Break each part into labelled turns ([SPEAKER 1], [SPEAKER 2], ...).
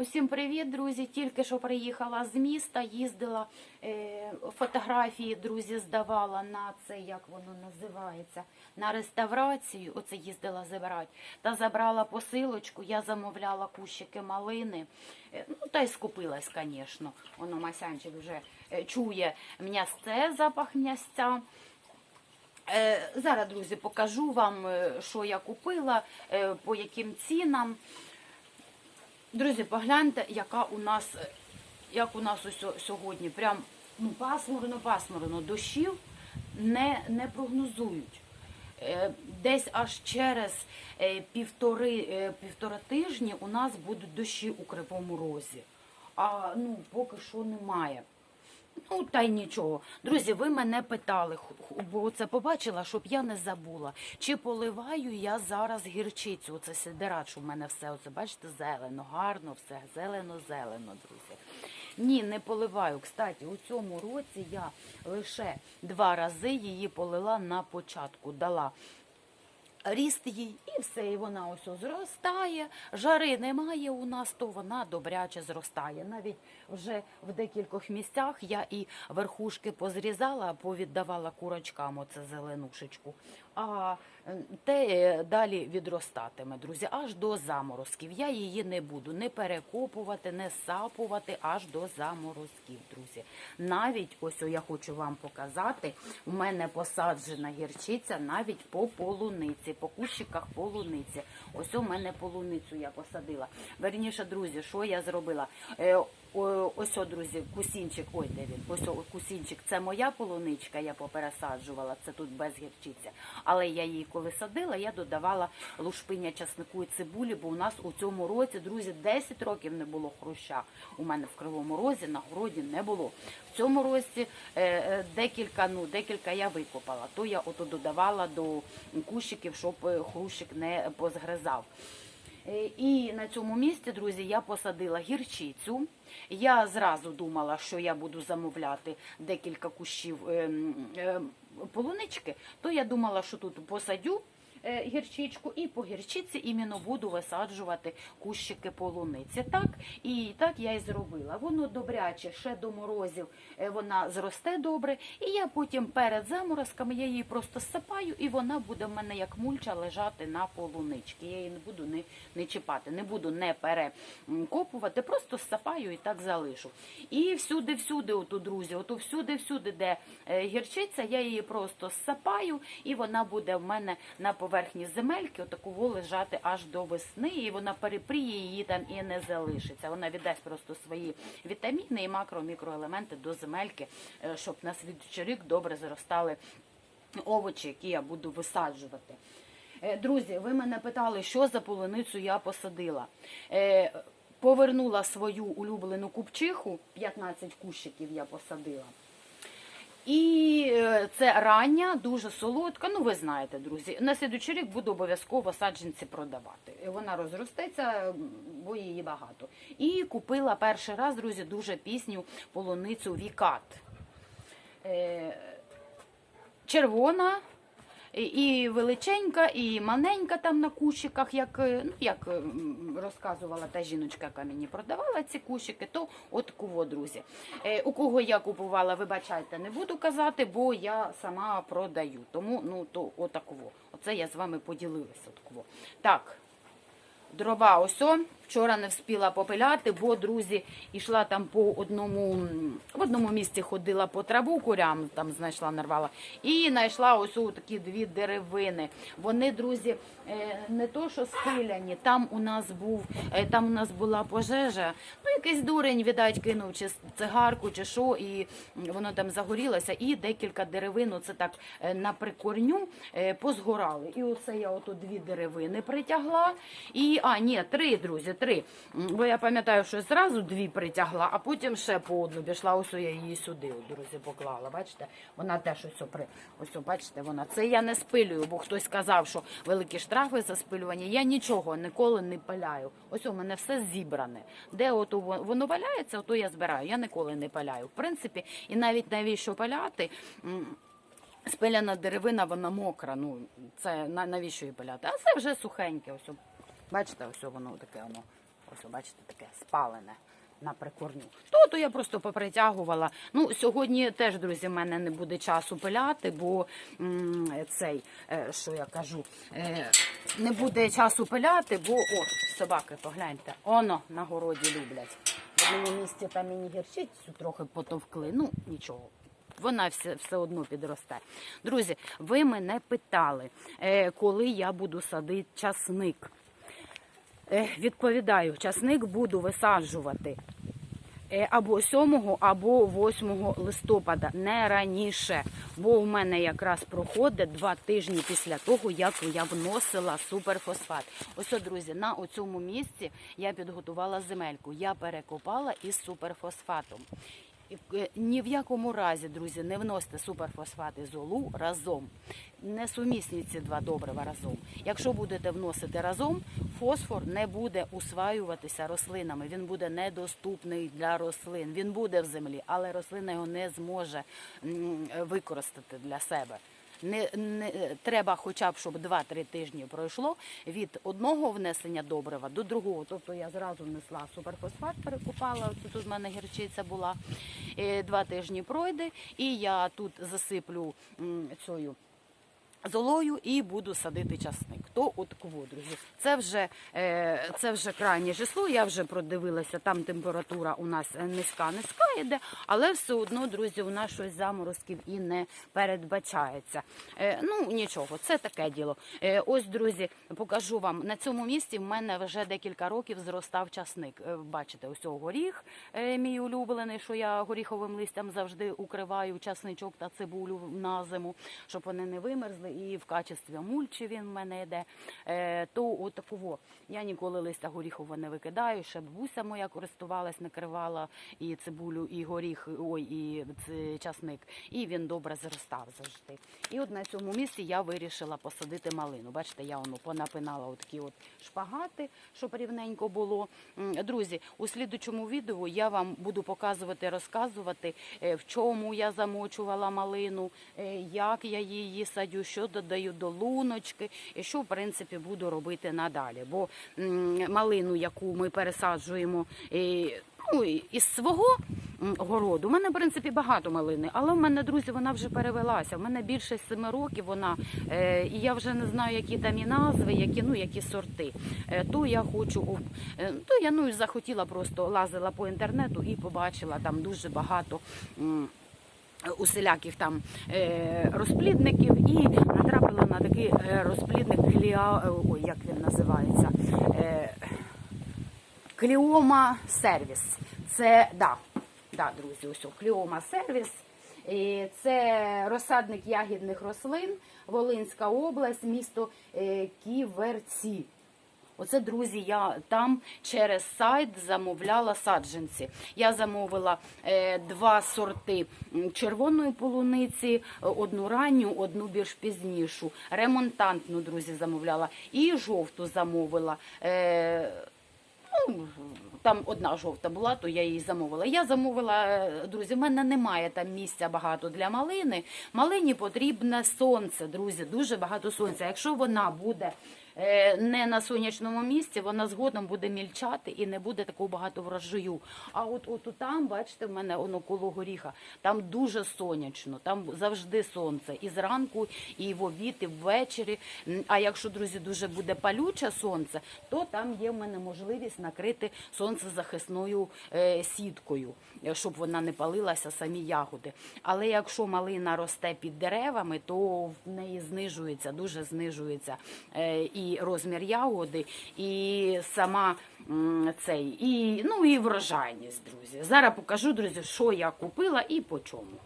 [SPEAKER 1] Усім привіт, друзі! Тільки що приїхала з міста, їздила е, фотографії, друзі, здавала на це, як воно називається, на реставрацію. Оце їздила забирати. Та забрала посилочку, я замовляла кущики малини. Е, ну, та й скупилась, звісно. Воно Масянчик вже е, чує м'ясце, запах м'ясця. Зараз, друзі, покажу вам, що я купила, по яким цінам. Друзі, погляньте, яка у нас, е, як у нас ось сьогодні. Прям ну, пасмурно, пасмурно. Дощів не, не прогнозують. Е, Десь аж через е, півтори, півтора тижні у нас будуть дощі у Кривому Розі. А ну, поки що немає. Ну, та й нічого. Друзі, ви мене питали, бо це побачила, щоб я не забула. Чи поливаю я зараз гірчицю? Оце сидерат, що в мене все, оце, бачите, зелено, гарно все, зелено-зелено, друзі. Ні, не поливаю. Кстати, у цьому році я лише два рази її полила на початку. Дала ріст їй і все, і вона ось зростає. Жари немає у нас, то вона добряче зростає. Навіть вже в декількох місцях я і верхушки позрізала, повіддавала курочкам оце зеленушечку. А те е, далі відростатиме, друзі, аж до заморозків. Я її не буду не перекопувати, не сапувати аж до заморозків, друзі. Навіть ось я хочу вам показати. У мене посаджена гірчиця навіть по полуниці, по кущиках полуниці. Ось у мене полуницю я посадила. Верніше, друзі, що я зробила? Ось, о, друзі, кусінчик, ой, де він? Ось о, кусінчик, це моя полуничка, я попересаджувала, це тут без гірчиці. Але я її коли садила, я додавала лушпиня часнику і цибулі, бо у нас у цьому році, друзі, 10 років не було хруща. У мене в Кривому Розі на городі не було. В цьому році е, е, декілька, ну, декілька я викопала. То я ото додавала до кущиків, щоб е, хрущик не позгризав. Е, І на цьому місці, друзі, я посадила гірчицю. Я зразу думала, що я буду замовляти декілька кущів ем, ем, полунички, то я думала, що тут посадю гірчичку і по гірчиці іменно буду висаджувати кущики полуниці. Так, і так я і зробила. Воно добряче, ще до морозів е, вона зросте добре, і я потім перед заморозками я її просто сапаю, і вона буде в мене як мульча лежати на полунички. Я її не буду не, не чіпати, не буду не перекопувати, просто сапаю і так залишу. І всюди-всюди, друзі, оту всюди-всюди, де е, гірчиця, я її просто сапаю, і вона буде в мене на поверхні земельки, отакого лежати аж до весни, і вона перепріє її там і не залишиться. Вона віддасть просто свої вітаміни і макро-мікроелементи до земельки, е, щоб на слідчий рік добре зростали овочі, які я буду висаджувати. Е, Друзі, ви мене питали, що за полуницю я посадила. Е, Повернула свою улюблену купчиху, 15 кущиків я посадила. І е, це рання, дуже солодка. Ну, ви знаєте, друзі. На слідучий рік буду обов'язково саджанці продавати. Вона розростеться, бо її багато. І купила перший раз, друзі, дуже пісню полуницю Вікат. Е, червона. І- величенька, і маленька там на кущиках, як, е, ну, як е, розказувала та жіночка, яка мені продавала ці кущики, то от кого, друзі. Е, у кого я купувала, вибачайте, не буду казати, бо я сама продаю. Тому ну, то отакого. Оце я з вами поділилася. Так, дрова ось. Вчора не встигла попиляти, бо, друзі, йшла там по одному, в одному місці ходила по траву курям, там знайшла, нарвала, і знайшла ось такі дві деревини. Вони, друзі, е, не то, що спиляні, там у нас був, е, там у нас була пожежа, ну якийсь дурень, видать, кинув чи цигарку, чи що, і воно там загорілося, і декілька деревин, оце так е, на прикорню позгорали. І оце я ото дві деревини притягла. І, а, ні, три, друзі, три. Бо я пам'ятаю, що зразу дві притягла, а потім ще по одну пішла, ось я її сюди, друзі, поклала. Бачите, вона теж ось при ось, бачите, вона. Це я не спилюю, бо хтось сказав, що великі штрафи за спилювання. Я нічого ніколи не пиляю. Ось у мене все зібране. Де от воно валяється, ото я збираю. Я ніколи не пиляю. В принципі, і навіть навіщо пиляти. м, Спиляна деревина, вона мокра. Ну це навіщо її пиляти? А це вже сухеньке. Ось. Бачите, ось воно таке воно Ось, бачите, таке спалене на прикорню. То, то я просто попритягувала. Ну, сьогодні теж, друзі, в мене не буде часу пиляти, бо цей, е, що я кажу, е, не буде часу пиляти, бо о, собаки, погляньте, оно на городі люблять. В одному місці там мені гірчицю трохи потовкли. Ну, нічого. Вона все, все одно підросте. Друзі, ви мене питали, е, коли я буду садити часник. Е, Відповідаю, часник буду висаджувати е, або 7, або 8 листопада, не раніше, бо в мене якраз проходить два тижні після того, як я вносила суперфосфат. Ось, друзі, на цьому місці я підготувала земельку. Я перекопала із суперфосфатом. Е, Ні в якому разі, друзі, не вносьте суперфосфат і золу разом. Не сумісні ці два добрива разом. Якщо будете вносити разом, фосфор не буде усваюватися рослинами. Він буде недоступний для рослин. Він буде в землі, але рослина його не зможе використати для себе. Не, не треба, хоча б щоб 2-3 тижні пройшло від одного внесення добрива до другого. Тобто я зразу внесла суперфосфат, перекупала. Тут у мене гірчиця була. Е, Два тижні пройде, і я тут засиплю цю. Золою і буду садити часник. То от кого, друзі. Це вже, е, це вже крайнє число. Я вже продивилася, там температура у нас низька, низька йде, але все одно, друзі, у нас щось заморозків і не передбачається. Е, ну нічого, це таке діло. Е, ось, друзі, покажу вам на цьому місці. В мене вже декілька років зростав часник. Бачите, ось горіх, мій улюблений, що я горіховим листям завжди укриваю часничок та цибулю на зиму, щоб вони не вимерзли. І в качестві мульчі він в мене йде. Е, то от я ніколи листя горіхового не викидаю. Ще бабуся моя користувалась, накривала і цибулю, і горіх, ой, і часник. І він добре зростав завжди. І от на цьому місці я вирішила посадити малину. Бачите, я воно понапинала отакі от шпагати, щоб рівненько було. Друзі, у слідучому відео я вам буду показувати, розказувати, е, в чому я замочувала малину, е, як я її садю, що додаю до луночки, і що в принципі буду робити надалі. Бо малину, яку ми пересаджуємо. е, Ну, із свого городу. У мене, в принципі, багато малини, але в мене, друзі, вона вже перевелася. В мене більше семи років вона, е, і я вже не знаю, які там і назви, які, ну, які сорти. Е, то я хочу, е, то я ну, захотіла просто лазила по інтернету і побачила там дуже багато. м, Усіляких там е, розплідників і натрапила на такий е, розплідник кліа, е, ой, як він називається, Кліома сервіс. Це да, да, друзі, ось Кліома сервіс. І Це розсадник ягідних рослин, Волинська область, місто Ківерці. Оце, друзі, я там через сайт замовляла саджанці. Я замовила е, два сорти червоної полуниці, е, одну ранню, одну більш пізнішу. Ремонтантну, друзі, замовляла. І жовту замовила. Е, Ну, там одна жовта була, то я її замовила. Я замовила, друзі, в мене немає там місця багато для малини. Малині потрібне сонце, друзі, дуже багато сонця. Якщо вона буде не на сонячному місці, вона згодом буде мільчати і не буде такого багато врожаю. А от, от там, бачите, в мене воно коло горіха, там дуже сонячно, там завжди сонце. І зранку, і в обід, і ввечері. А якщо, друзі, дуже буде палюче сонце, то там є в мене можливість накрити сонцезахисною е, сіткою, е, щоб вона не палилася самі ягоди. Але якщо малина росте під деревами, то в неї знижується, дуже знижується е, і розмір ягоди, і сама цей, і, ну, і врожайність, друзі. Зараз покажу, друзі, що я купила і по чому.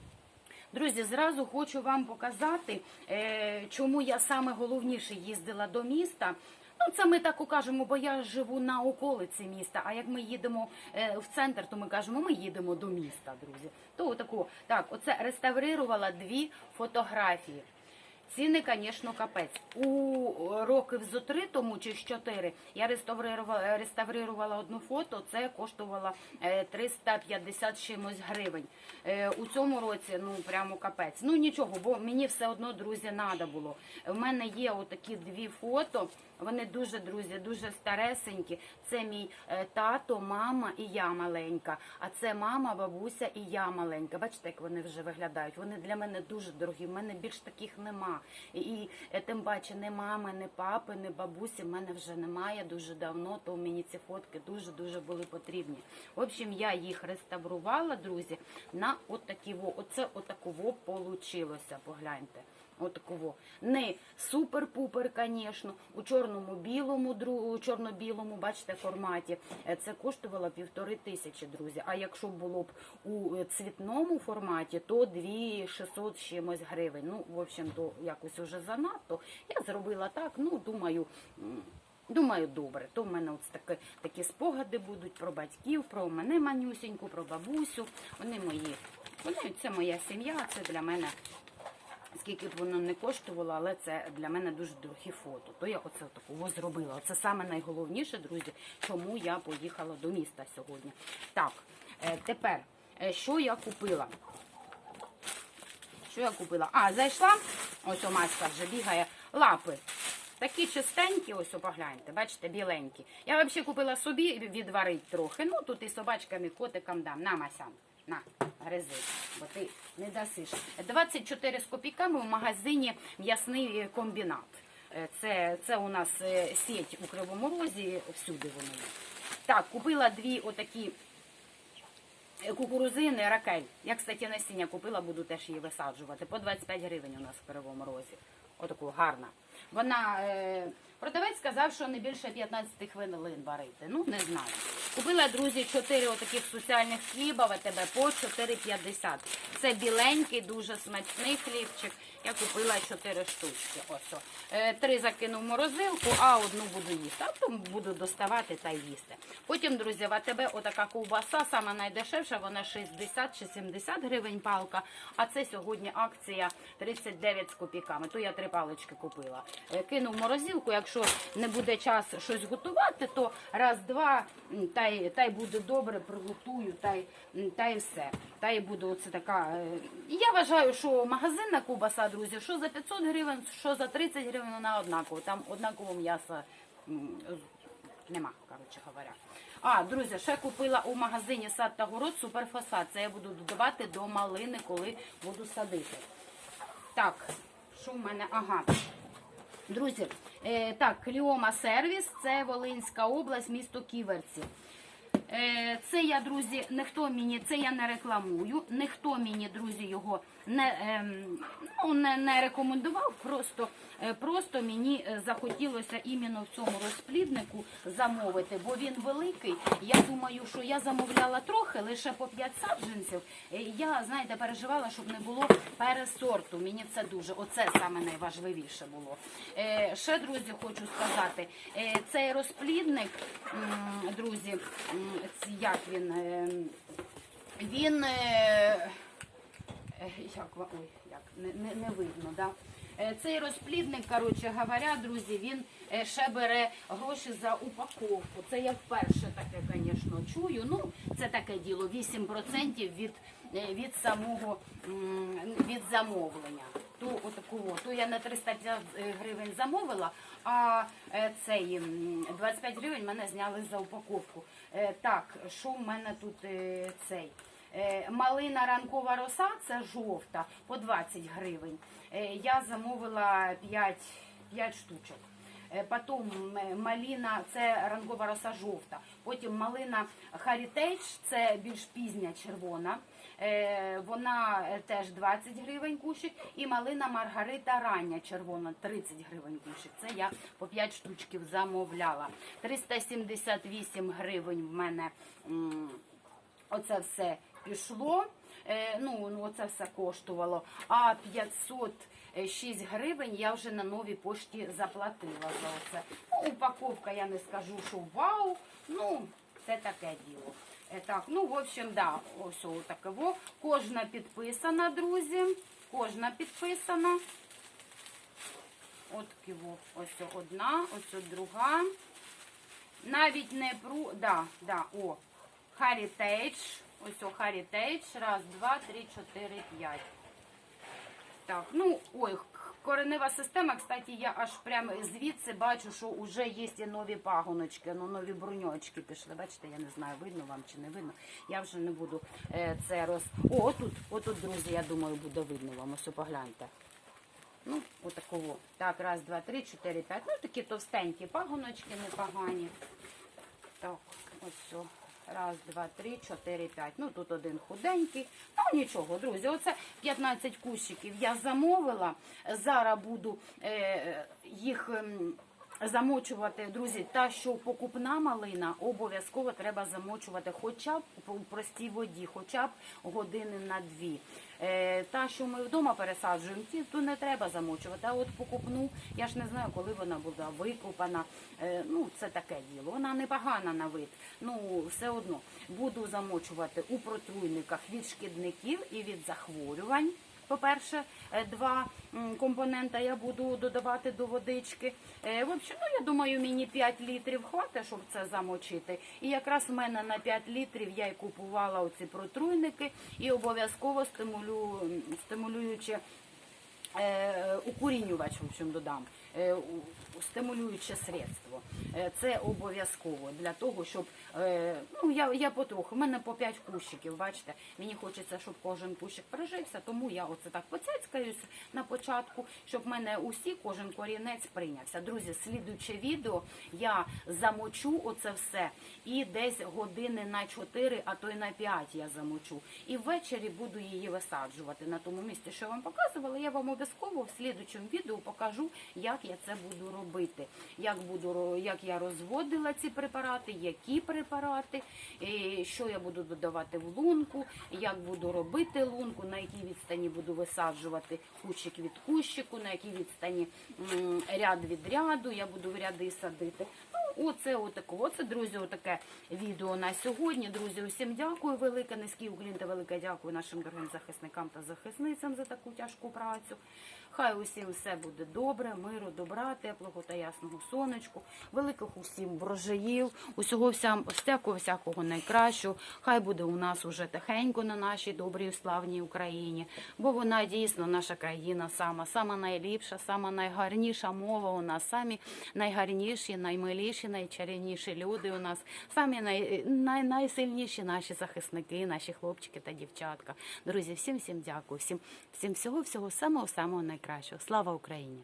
[SPEAKER 1] Друзі, зразу хочу вам показати, е, чому я саме головніше їздила до міста. Ну, це ми так кажемо, бо я живу на околиці міста. А як ми їдемо е, в центр, то ми кажемо, ми їдемо до міста, друзі. То отаку, так, оце реставрирувала дві фотографії. Ціни, звісно, капець. У років зо три тому чи з чотири я реставрувала, реставрувала одну фото, це коштувало е, 350 чимось гривень. Е, У цьому році, ну прямо капець. Ну нічого, бо мені все одно, друзі, треба було. У мене є отакі дві фото. Вони дуже, друзі, дуже старесенькі. Це мій е, тато, мама і я маленька. А це мама, бабуся і я маленька. Бачите, як вони вже виглядають. Вони для мене дуже дорогі. В мене більш таких нема. І, е, тим паче не мами, не папи, не бабусі. в мене вже немає дуже давно. То мені ці фотки дуже дуже були потрібні. В общем, я їх реставрувала, друзі, на отакі во. Оце отаково получилося. Погляньте. Отакого. Не супер-пупер, звісно, у чорному білому, у чорно-білому, бачите, форматі. Е, Це коштувало півтори тисячі, друзі. А якщо було б у цвітному форматі, то 2600 з чимось гривень. Ну, в общем, то якось уже занадто. Я зробила так, ну, думаю. Думаю, добре. То в мене от такі, такі спогади будуть про батьків, про мене манюсіньку, про бабусю. Вони мої. Це моя сім'я, це для мене скільки б воно не коштувало, але це для мене дуже дорогі фото. То я оце такого зробила. Це саме найголовніше, друзі, чому я поїхала до міста сьогодні. Так, е, тепер, е, що я купила? Що я купила? А, зайшла, ось Омаська вже бігає, лапи. Такі чистенькі, ось погляньте, бачите, біленькі. Я взагалі купила собі відварити трохи. Ну, тут і собачкам, і котикам дам. На, Масян, на, гризи, бо ти не дасиш. 24 з копійками в магазині м'ясний комбінат. Е, Це, це у нас е, сеть у Кривому Розі, всюди воно є. Так, купила дві отакі Е, Кукурузини, ракель. Я, кстати, насіння купила, буду теж її висаджувати. По 25 гривень у нас в Кривому Розі. Отаку гарна. Вона продавець сказав, що не більше 15 хвилин варити. Ну, не знаю. Купила, друзі, 4 отаких соціальних хліба в АТБ по 4,50. Це біленький, дуже смачний хлібчик. Я купила 4 штучки. Ось. Е, Три закину в морозилку, а одну буду їсти. А потім буду доставати та їсти. Потім, друзі, в АТБ отака ковбаса, сама найдешевша, вона 60 чи 70 гривень палка. А це сьогодні акція 39 з копійками. То я три палички купила. Е, Кину в морозилку, якщо не буде час щось готувати, то раз-два, м, та й, та й буде добре, приготую, та й, та й все. Та й буде оце така. е, Я вважаю, що магазинна ковбаса, друзі, що за 500 гривень, що за 30 гривень, вона однаково. Там однаково м'яса нема, коротше говоря. А, друзі, ще купила у магазині сад та город суперфосфат. Це я буду додавати до малини, коли буду садити. Так, що в мене? Ага. Друзі, е, так, Кліома сервіс, це Волинська область, місто Ківерці. Е, Це я, друзі, ніхто мені, це я не рекламую, ніхто мені, друзі, його не, ем, ну, не, не рекомендував. Просто, е, просто мені е, захотілося іменно в цьому розпліднику замовити, бо він великий. Я думаю, що я замовляла трохи, лише по 5 саджанців. Е, Я, знаєте, переживала, щоб не було пересорту. Мені це дуже, оце саме найважливіше було. Ще, друзі, хочу сказати, цей розплідник, друзі, як він, е, він. Е, як, ой, як не, не, не видно, да? Е, Цей розплідник, коротше говоря, друзі, він е, ще бере гроші за упаковку. Це я вперше таке, звісно, чую. Ну, це таке діло, 8% від, від самого від замовлення. То отакого, то я на 350 гривень замовила, а цей 25 гривень мене зняли за упаковку. Так, що в мене тут цей? Е, Малина ранкова роса, це жовта, по 20 гривень. Е, Я замовила 5, 5 штучок. Е, Потім малина, це ранкова роса жовта. Потім малина Heritage, це більш пізня червона. Вона теж 20 гривень кущик. І малина Маргарита рання червона, 30 гривень кущик. Це я по 5 штучків замовляла. 378 гривень в мене. Оце все пішло. Е, ну, ну, оце все коштувало. А 506 гривень я вже на новій пошті заплатила за оце. Ну, упаковка, я не скажу, що вау. Ну, це таке діло. Е, так, ну, в общем, да, ось отаково. Кожна підписана, друзі. Кожна підписана. От киво. Ось одна, ось друга. Навіть не пру. Да, да, о. Heritage. Ось о Heritage. Раз, два, три, чотири, п'ять. Так, ну, ой, коренева система, кстати, я аж прямо звідси бачу, що вже є нові пагоночки, ну, нові бруньочки пішли. Бачите, я не знаю, видно вам чи не видно. Я вже не буду е, це роз... О, отут, отут, друзі, я думаю, буде видно вам. Ось погляньте. Ну, отакого. Так, раз, два, три, чотири, п'ять. Ну, такі товстенькі пагоночки непогані. Так, ось все. Раз, два, три, чотири, п'ять. Ну тут один худенький. Ну нічого, друзі. Оце 15 кущиків я замовила. Зараз буду е, їх. Замочувати, друзі, та що покупна малина обов'язково треба замочувати хоча б у простій воді, хоча б години на дві. Е, та, що ми вдома пересаджуємо, ті то не треба замочувати. А от покупну, я ж не знаю, коли вона буде викупана. Е, ну, це таке діло. Вона непогана на вид. Ну, все одно буду замочувати у протруйниках від шкідників і від захворювань. По-перше, е, два компонента я буду додавати до водички. Е, В общем, ну, я думаю, мені 5 літрів хватить, щоб це замочити. І якраз в мене на 5 літрів я й купувала оці протруйники і обов'язково стимулю, стимулюючи е, укорінювач, в общем, додам, стимулююче средство. Е, Це обов'язково для того, щоб е, ну я, я потроху. У мене по 5 кущиків. Бачите, мені хочеться, щоб кожен кущик прижився, тому я оце так поцяцькаюсь на початку, щоб в мене усі, кожен корінець прийнявся. Друзі, слідуюче відео я замочу оце все і десь години на 4, а то й на 5 я замочу. І ввечері буду її висаджувати на тому місці, що я вам показувала. Я вам обов'язково в слідуючому відео покажу, як я це буду робити. Як буду як я розводила ці препарати, які препарати, що я буду додавати в лунку, як буду робити лунку, на якій відстані буду висаджувати кущик від кущику, на якій відстані ряд від ряду, я буду в ряди садити. Оце отаке, оце, друзі, отаке відео на сьогодні. Друзі, усім дякую велике, низький уклін та велике дякую нашим дорогим захисникам та захисницям за таку тяжку працю. Хай усім все буде добре, миру, добра, теплого та ясного сонечку, великих усім врожаїв, усього всякого всякого найкращого. Хай буде у нас уже тихенько на нашій добрій славній Україні, бо вона дійсно наша країна сама, сама найліпша, сама найгарніша мова у нас, самі найгарніші, наймиліші, найчарівніші люди у нас, самі най, най, найсильніші наші захисники, наші хлопчики та дівчатка. Друзі, всім всім дякую, всім, всім всього, всього самого самого найкращого. Слава Україні!